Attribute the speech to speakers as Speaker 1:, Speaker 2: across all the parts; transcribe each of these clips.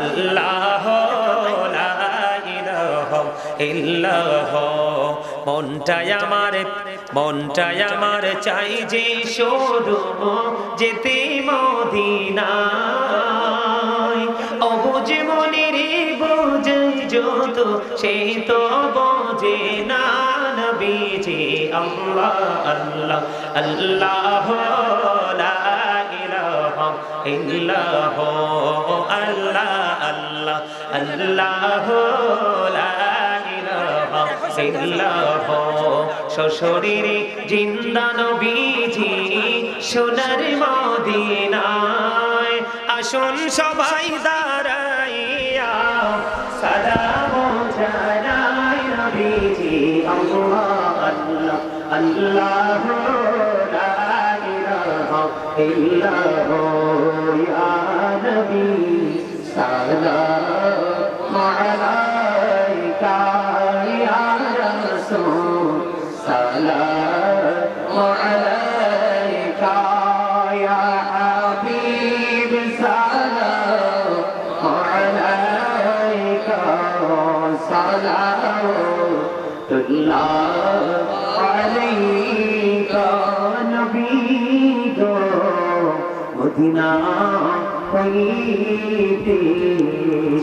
Speaker 1: আল্লাহ ইল্লাহ। মনটাই আমার মনটাই আমার চাই যে শুধু যেতে মদিনায়। অবুঝ মনের বোঝে যত, সে তো বোঝে না নবীজি আল্লাহ আল্লাহ আল্লাহ ইল্লাহ আল্লাহ আল্লাহ আল্লাহ ইল্লাহ শ্বশুরের জিন্দা নবীজি, সোনার মদিনায় আসুন সবাই দাঁড়াইয়া। সালাম জানাই নবীজি, আল্লাহ আল্লাহ আল্লাহ নবী সালাম আলাইকা ইয়া রাসূল সালাম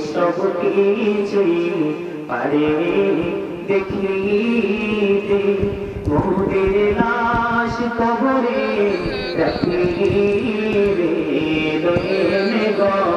Speaker 1: সব কিছু পারে দেখিতে মোদের লাশ কবরে রাখিবে দয়ে গো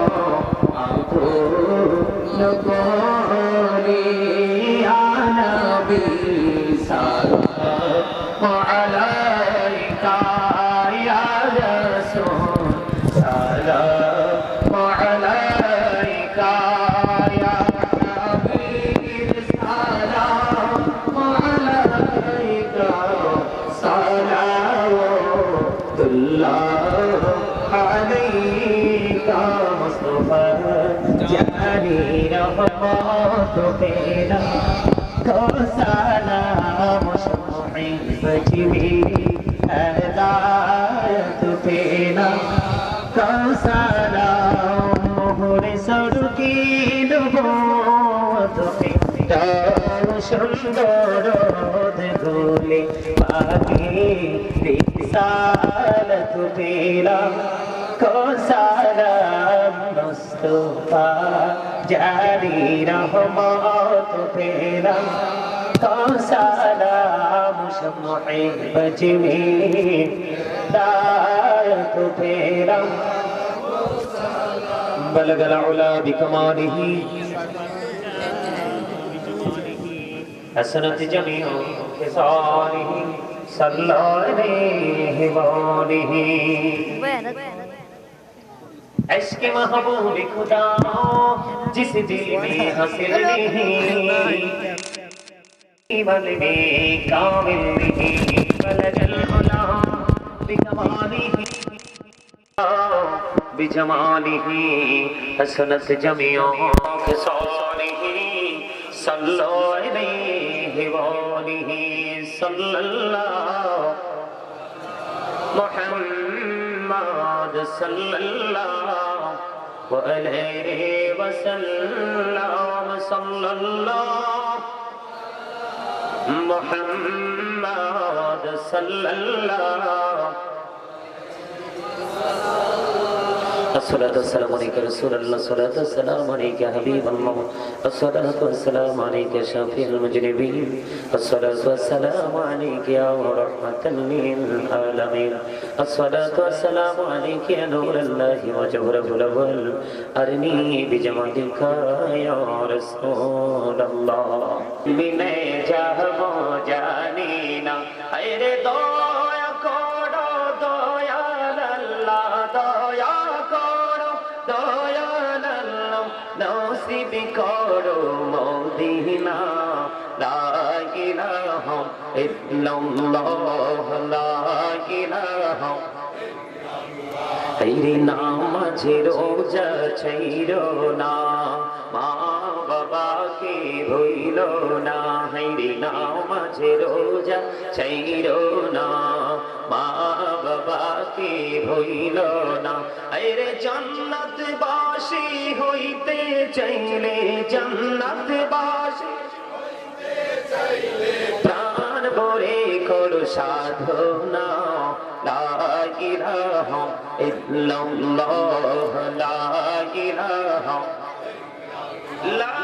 Speaker 1: قطبنا كسلام شعيبتي هدايت فينا كسلام مهر سركي نبوت دار সুন্দর ধুলি পাখি রিসাল তুপিলা কোসারাম মুস্তফা জারি রহমত পেলাম তো সালাম সময়ে বজমি দায়ত পেলাম بلغ العلا بكماله حسنت جميع خصاله صلى عليه وآله अश्क महबूब खुदा जिस दिल में हसिल नहीं मन में कामिल नहीं कल जल ही बिजमानी ही हसनत जमियों के सोनी सल्लो अलैहि वली सल्लल्लाहु صلى الله وعليه وسلم صلى الله محمد صلى الله الصلاة والسلام عليك رسول الله الصلاة والسلام عليك حبيب الله الصلاة والسلام عليك شافي المجرمين الصلاة والسلام عليك يا رحمة للعالمين الصلاة والسلام عليك يا نور الله وجوره الأول أرني بجمالك يا رسول الله من جهب جانينا করো মদিনা লা ইলাহা ইল্লাল্লাহ লা ইলাহা। নাম আছে রোজা ছাইর না মা বাবাকে ভইল না হাইরে নামাজে রোজা ছাইর না। মা বাবাকে ভইল না। হাইরে জান্নাত বাসী হইতে চাইলে জান্নাত বাসে প্রাণ ভরে করো সাধনা। ইলাহা ইল্লাল্লাহ, লা ইলাহা লা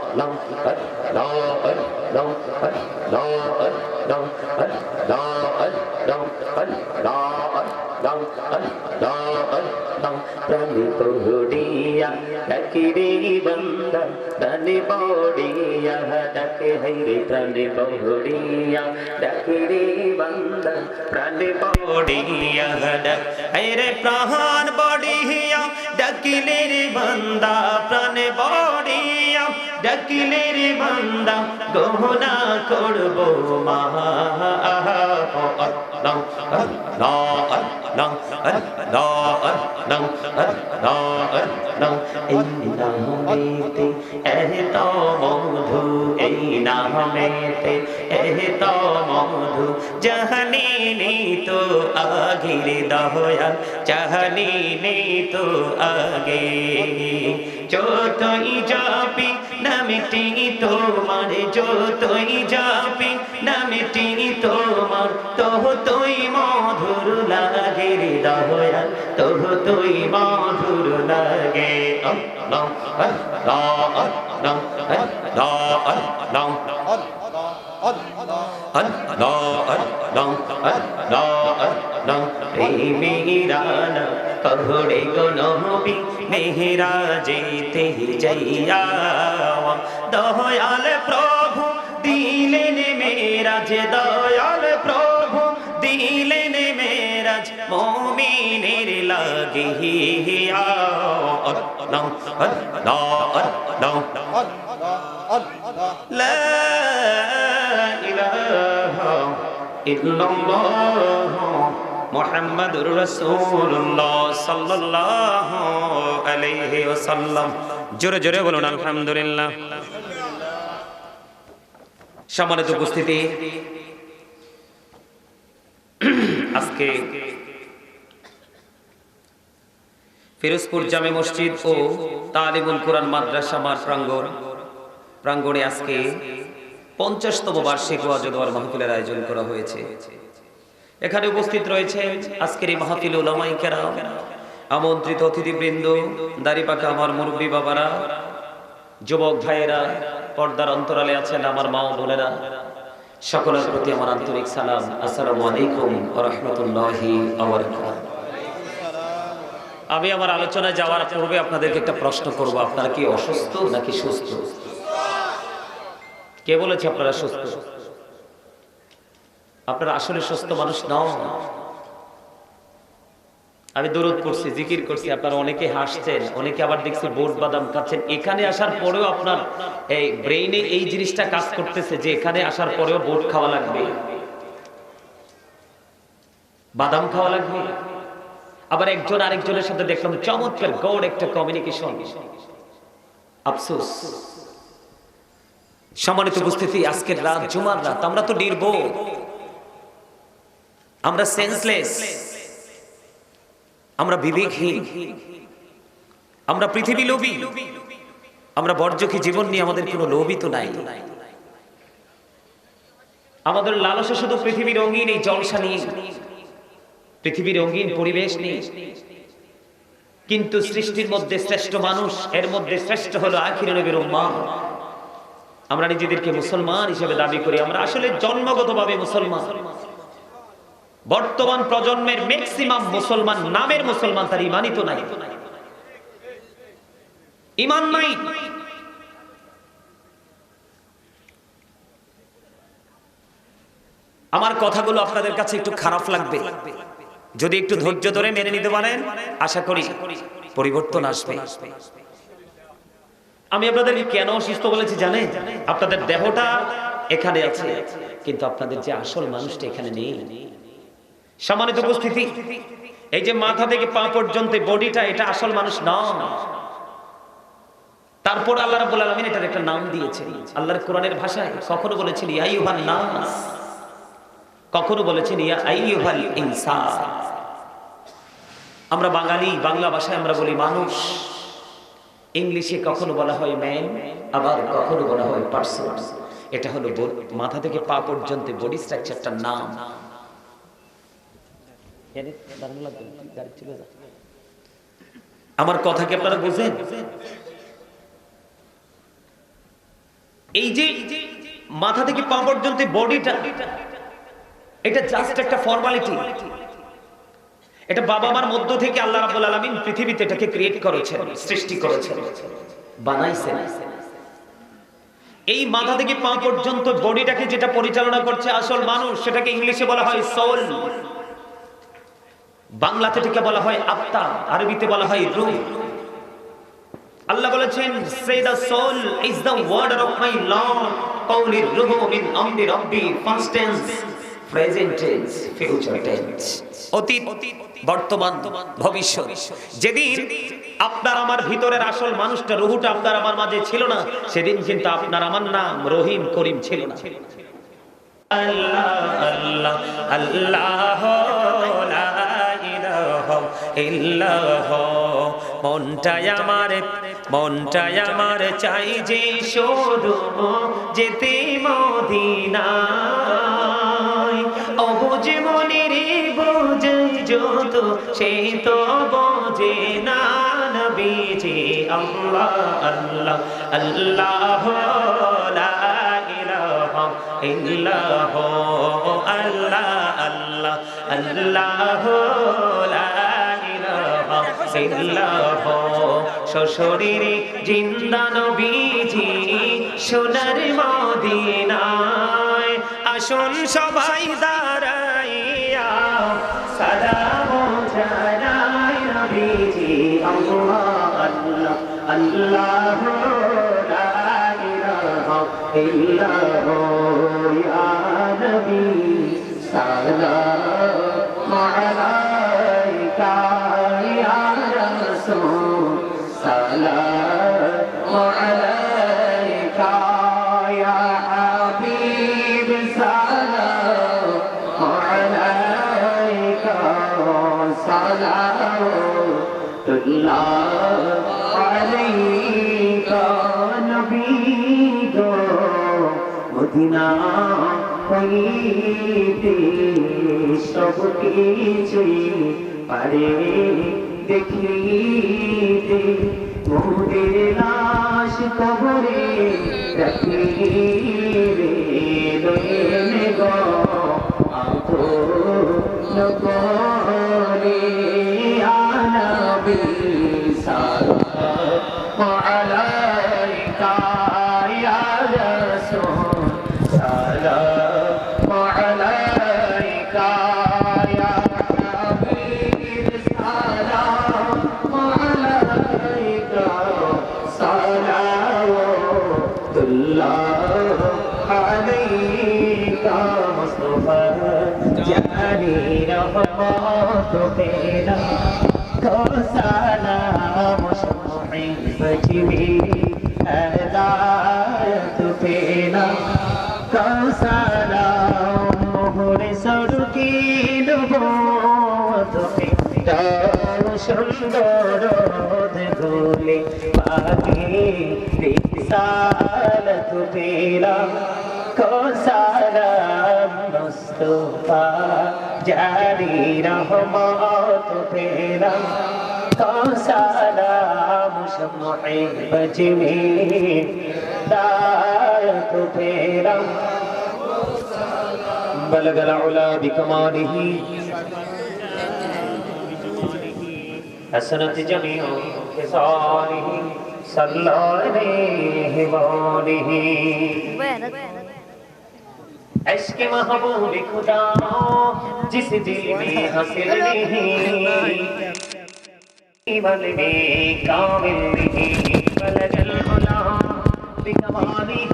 Speaker 1: প্রাণী বড়িয়া ডাকে হাইরে প্রাণী পহুড়িয়া ডাকিরে বন্দা প্রাণ বড়িয়া ডাকিলে রে বন্দা গহনা করব মা আল্লাহ আল্লাহ আল্লাহ আল্লাহ আল্লাহ আল্লাহ আল্লাহ এই নামেতে মধু এই নামেতে মধু জাহানি নি তো আগির দয়াল, জাহানি নি তো আগে। যতই যাবি নামেটি তোমার, যতই যাবি নামেটি তোমার তুই মধুর দয়াল তহ তুই মধুর লাগে কহড়ে গনবি মেহরা যেতে যাইয়া দয়াল প্রভু দিলেন মেরাজ দয়াল প্রভু ইলাহিয়া আল্লাহ আল্লাহ আল্লাহ আল্লাহ জোরে জোরে বলুন আলহামদুলিল্লাহ। সম্মানিত উপস্থিতি। আজকে ফিরোজপুর জামে মসজিদ ও তালিমুল কোরআন মাদ্রাসা মার প্রাঙ্গণ। প্রাঙ্গণে আজকে পঞ্চাশতম বার্ষিক ওয়াজদার মাহফিলের আয়োজন করা হয়েছে। এখানে উপস্থিত রয়েছে আজকের এই মাহফিল ওলামাই কেরাম, আমন্ত্রিত অতিথিবৃন্দ দাড়িপাকা আমার মুরব্বী বাবারা, যুবক ভাইয়েরা, পর্দার অন্তরালে আছেন আমার মা বোনেরা, সকলের প্রতি আমার আন্তরিক সালাম। আসসালামু আলাইকুম ওয়া রাহমাতুল্লাহি ওয়া আমি আমার আলোচনায় যাওয়ার পূর্বে আপনাদেরকে একটা প্রশ্ন করব। আপনারা কি অসুস্থ নাকি সুস্থ? কে বলেছে আপনারা সুস্থ? আপনারা আসলে সুস্থ মানুষ নন আমি দরুদ করছি জিকির করছি, আপনারা অনেকে হাসছেন, অনেকে আবার দেখছি বোট বাদাম খাচ্ছেন। এখানে আসার পরেও আপনার এই ব্রেইনে এই জিনিসটা কাজ করতেছে যে এখানে আসার পরেও বোট খাওয়া লাগবে। বাদাম খাওয়া লাগবে। আবার একজন আরেকজনের সাথে দেখলাম চমৎকার গড একটা কমিউনিকেশন আফসোস। সম্মানিত উপস্থিতি, আজকের রাত জুমার রাত, আমরা তো নির্বোধ। আমরা সেন্সলেস আমরা বিবেকহীন। আমরা পৃথিবী লোভী। আমরা বর্জকি জীবন নিয়ে আমাদের কোনো লোভই তো নাই। আমাদের লালসা শুধু পৃথিবীর রঙিন, এই জলসা নিয়ে। পৃথিবীর রঙিন পরিবেশ নেই। কিন্তু সৃষ্টির মধ্যে শ্রেষ্ঠ মানুষ, এর মধ্যে শ্রেষ্ঠ হলো আখির নবীর উম্মা। আমরা নিজেদেরকে মুসলমান হিসেবে দাবি করি, আমরা আসলে জন্মগতভাবে মুসলমান। বর্তমান প্রজন্মের ম্যাক্সিমাম মুসলমান, নামের মুসলমান, তার ইমানই তো নাই। ইমান নাই। আমার কথাগুলো আপনাদের কাছে একটু খারাপ লাগবে। যদি একটু ধৈর্য ধরে মেনে নিতে পারেন, আশা করি পরিবর্তন আসবে। আমি আপনাদের কেন অসুস্থ বলেছি জানেন? আপনাদের দেহটা এখানে আছে, কিন্তু আপনাদের যে আসল মানুষটা এখানে নেই। সম্মানিত উপস্থিতি, এই যে মাথা থেকে পা পর্যন্ত বডিটা, এটা আসল মানুষ নয় তারপর আল্লাহ রাব্বুল আলামিন এটার একটা নাম দিয়েছেন। আল্লাহর কোরআনের ভাষায় কখনো বলেছেন, ইয়া আইয়ুহান নাস। কখনো বলেছেন, ইয়া আইয়ুহাল ইনসান। আমরা বাঙালি বাংলা ভাষায় আমরা বলি মানুষ। ইংলিশে কখনো বলা হয় ম্যান আবার কখনো বলা হয় পার্সন এটা হলো মাথা থেকে পা পর্যন্ত বডি স্ট্রাকচারটার নাম। আমার কথা কি আপনারা বুঝেন? এই যে মাথা থেকে পা পর্যন্ত বডিটা এটা জাস্ট একটা ফর্মালিটি এটা বাবা মার মধ্য থেকে আল্লাহ রাব্বুল আলামিন পৃথিবীতে এটাকে ক্রিয়েট করেছেন সৃষ্টি করেছেন বানাইছেন এই মাথা থেকে পা পর্যন্ত বডিটাকে যেটা পরিচালনা করছে আসল মানুষ সেটাকে ইংলিশে বলা হয় সোল বাংলাতে এটাকে বলা হয় আত্মা আরবিতে বলা হয় রূহ। আল্লাহ বলেছেন say the soul is the word of my lord কওলি রূহ মিন আমরি রব্বি first tense present tense future tense অতীত বর্তমান ভবিষ্যৎ। যেদিন আপনার আমার ভিতরের আসল মানুষটা রুহুটা আপনার আমার মাঝে ছিল না সেদিন কিন্তু আপনার আমার নাম রহিম করিম ছিল না। আল্লাহ আল্লাহ আল্লাহ মনটাই আমার মনটাই আমার চাই যে শুধু যেতে মদিনায় অবুঝ মনের যত সে তো বোঝে না নবীজি। আল্লাহ আল্লাহ আল্লাহ, লা ইলাহা আল্লাহ আল্লাহ আল্লাহ শ্বশুরের জিন্দা সোনার মদিনায় আসুন সবাই দাঁড়াইয়া। সালাম জানাই নবীজি, আল্লাহ আল্লাহ আল্লাহ লা ইলাহা ইল্লাহ, ইয়া নবী সালাম আলাইকা সালাম আলাইকা নবী গো মদিনা হইতে সব কিছু পারে দেখিতে মোদের লাশ কবরে রাখিবে লয়ে গো আতো নগরে আনবি সালাম আলাইকা سلام صحيفتي هدايت فينا كسلام مهرس ركين بوتقي সুন্দর ধুলি পাখি বিশাল তুপিলা কোসারাম মুস্তফা জারি রহমত ফেরা সালাম শমে বজবে দায়ত ফেরা بلغ العلا بكماله حسنت جميع خصاله صلى عليه وآله अश्क महबूब खुदा जिस दिल में हसिल नहीं मन में कामिल नहीं बल जल बिकमाली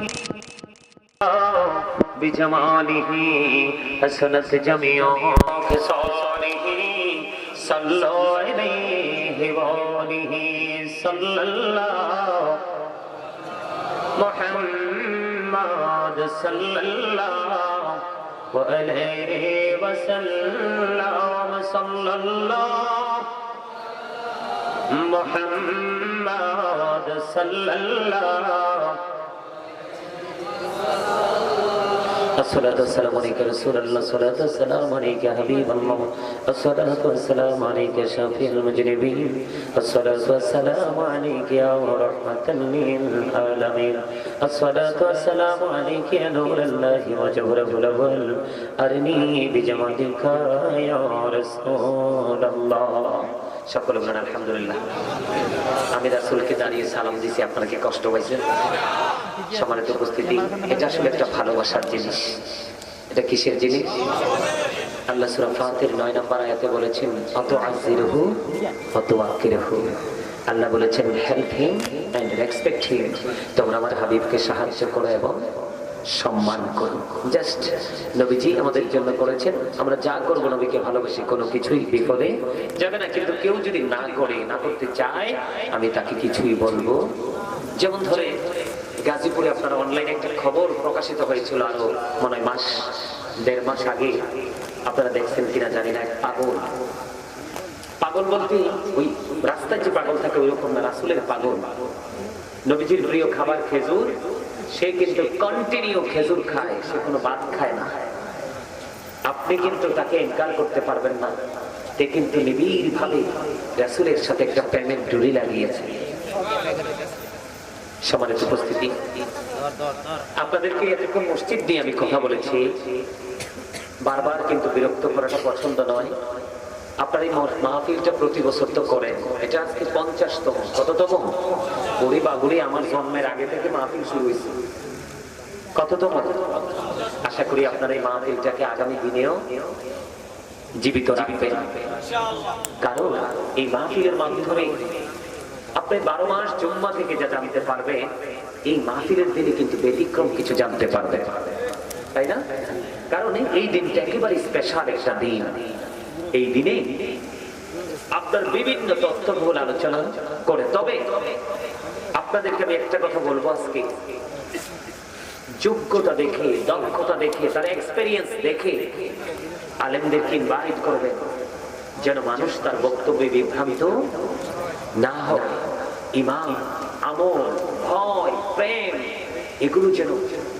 Speaker 1: बिजमाली हसनत जमियों के सोनी सल्लो हिवानी ही सल्लल्लाहु मोहम्मद الله صلى الله عليه وسلم صلى الله محمد صلى الله الصلاة والسلام عليك رسول الله الصلاة والسلام عليك حبيب الله الصلاة والسلام عليك شافي المجرمين الصلاة والسلام عليك يا رحمة للعالمين الصلاة والسلام عليك يا نور الله وجوره الأول أرني بجمالك يا رسول الله সকলে বলেন, আলহামদুলিল্লাহ। আমি রাসুলকে দাঁড়িয়ে সালাম দিছি, আপনারা কি কষ্ট পাইছেন? সম্মানিত উপস্থিতি, এটা আসলে একটা ভালোবাসার জিনিস। এটা কিসের জিনিস? আল্লাহ সুরা ফাতের নয় নম্বর আয়াতে বলেছেন অত আজিরহু অত আকিরহু আল্লাহ বলেছেন help him and respect him তোমরা আমার হাবিবকে সাহায্য করো এবং সম্মান করুন। জাস্ট নবীজি আমাদের জন্য করেছেন। আমরা যা করব নবীকে ভালোবাসি কোনো কিছুই বিপদে যাবে না। কিন্তু কেউ যদি না করে, না করতে চায়, আমি তাকে কিছুই বলব। যেমন ধরে গাজীপুরে আপনারা অনলাইনে একটা খবর প্রকাশিত হয়েছিল আরও মনে হয় মাস, দেড় মাস আগে। আপনারা দেখছেন কিনা জানি না, এক পাগল। পাগল বলতে ওই রাস্তায় যে পাগল থাকে, ওই রকম না, রাসুলের পাগল। নবীজির প্রিয় খাবার খেজুর সে কিন্তু কন্টিনিউ খেজুর খায়, সে কোনো ভাত খায় না। আপনি কিন্তু তাকে ইনকার করতে পারবেন না। সে কিন্তু নিবিড় ভাবে রাসুলের সাথে একটা প্রেমের ডুরি লাগিয়েছে। সমানের উপস্থিতি, আপনাদেরকে এতক্ষণ মসজিদ নিয়ে আমি কথা বলেছি। বারবার কিন্তু বিরক্ত করাটা পছন্দ নয়। আপনার এই মহ- মাহফিলটা প্রতি বছর তো করেন। এটা আজকে পঞ্চাশতম, কততম? বুড়ি বাগুড়ি আমার জন্মের আগে থেকে মাহফিল শুরু হয়েছে। কততম? আশা করি আপনার এই মাহফিলটাকে আগামী দিনেও জীবিত রাখবেন। কারণ এই মাহফিলের মাধ্যমে আপনি বারো মাস জুম্মা থেকে যা জানতে পারবে এই মাহফিলের দিনে কিন্তু ব্যতিক্রম কিছু জানতে পারবে তাই না? কারণ এই দিনটা একেবারে স্পেশাল একটা দিন। এই দিনে আপনার বিভিন্ন তথ্যবহুল আলোচনা করে। তবে আপনাদেরকে আমি একটা কথা বলব আজকে। যোগ্যতা দেখে, দক্ষতা দেখে, তার এক্সপেরিয়েন্স দেখে আলেমদেরকে ইনভাইট করবেন যেন মানুষ তার বক্তব্যে বিভ্রান্ত না হয়। ইমান আমল, ভয়, প্রেম এগুলো যেন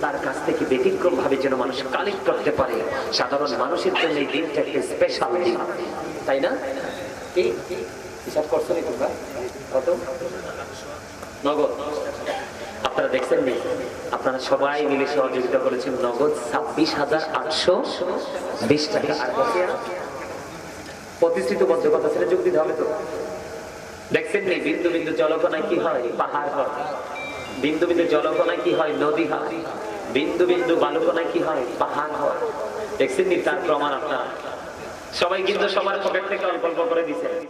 Speaker 1: তার কাছ থেকে ব্যতিক্রম ভাবে যেন মানুষ কালেক্ট করতে পারে। সাধারণ মানুষের জন্য এই দিনটা একটা স্পেশাল দিন। তাই না? হিসাব করছ নি তোমরা? কত? নগদ। আপনারা দেখছেন নি? আপনারা সবাই মিলে সহযোগিতা করেছেন নগদ ছাব্বিশ হাজার আটশো বিশ টাকা। প্রতিষ্ঠিত কথা ছেড়ে যোগ দিতে হবে তো। দেখছেন নি? বিন্দু বিন্দু জলকণায় কি হয়? পাহাড় হয়। বিন্দু বিন্দু জলকণায় কি হয়? নদী হয়। বিন্দু বিন্দু বালুকণায় কি হয়? পাহাড় হয়। দেখছেন তার প্রমাণ আপনার? সবাই কিন্তু সবার পকেট থেকে অল্প অল্প করে দিচ্ছেন